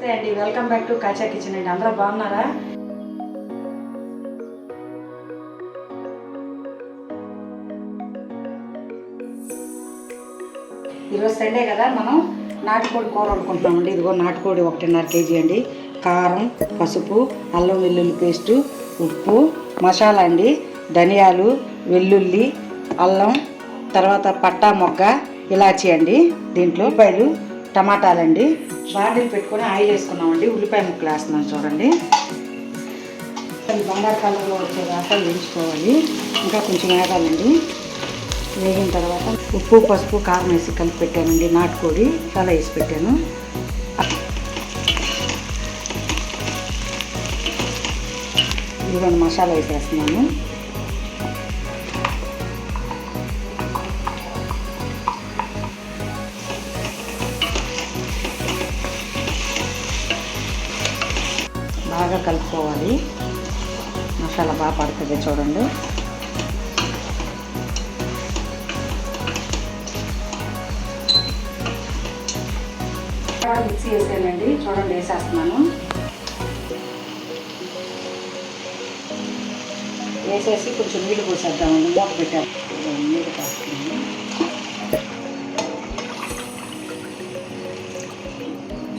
నమస్తే అండి. Welcome back to Kacha kitchen అండి. అందరూ బాగున్నారా? ఈరోజు సండే కదా మనం నాటుకోడి కూర వండుకుంటున్నామండి ఇదిగో నాటుకోడి ఒకటిన్నర కేజీ అండి. కారం పసుపు అల్లం వెల్లుల్లి పేస్టు ఉప్పు మసాలా అండి. ధనియాలు వెల్లుల్లి అల్లం తర్వాత పట్టా మొగ్గ ఇలాచి అండి. దీంట్లో పైలు టమాటాలండి. బాండీలు పెట్టుకొని ఆయిల్ వేసుకున్నామండి. ఉల్లిపాయ ముక్కలు వేస్తున్నాం చూడండి. అది బంగారు కలర్లో వచ్చేదాకా వేయించుకోవాలి. ఇంకా కొంచెం వేగాలండి. వేగిన తర్వాత ఉప్పు పసుపు కారం వేసి కలిపి పెట్టానండి. నాటుకోడి చాలా వేసి పెట్టాను. ఇదిగోండి మసాలా వేసేస్తున్నాను. బాగా కలుపుకోవాలి. మసాలా బాగా పడుతుంది చూడండి. మిక్సీ వేసానండి చూడండి వేసేస్తున్నాను. వేసేసి కొంచెం నీళ్ళు పోసేద్దామండి. మూత పెట్టాను నీళ్ళు కాస్తున్నాను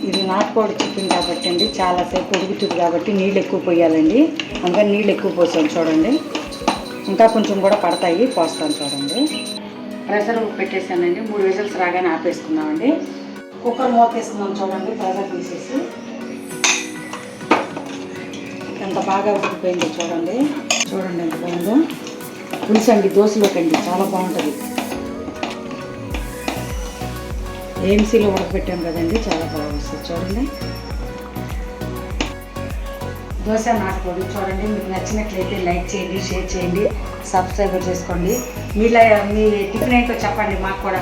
ఇది నాటుకోడి చికెన్ కాబట్టి అండి చాలాసేపు ఉడుకుతుంది కాబట్టి నీళ్ళు ఎక్కువ పోయాలండి. అందుకని నీళ్ళు ఎక్కువ పోసాను చూడండి. ఇంకా కొంచెం కూడా పడతాయి పోస్తాను చూడండి. ప్రెషర్ పెట్టేసానండి మూడు విజిల్స్ రాగానే ఆపేసుకున్నామండి కుక్కర్ మూత చూడండి ప్రెషర్ తీసేసి. ఎంత బాగా ఉడికిపోయిందో చూడండి. చూడండి ఎంత బాగుందో. పులుసు అండి దోశలోకండి చాలా బాగుంటుంది. ఏఎంసీలో ఉడకబెట్టాం కదండి చాలా బాగా వస్తుంది చూడండి. దోశ నాటుకోండి చూడండి మీకు నచ్చినట్లయితే లైక్ చేయండి షేర్ చేయండి సబ్స్క్రైబ్ చేసుకోండి. మీలా మీ టిఫిన్ ఏంటో చెప్పండి మాకు కూడా.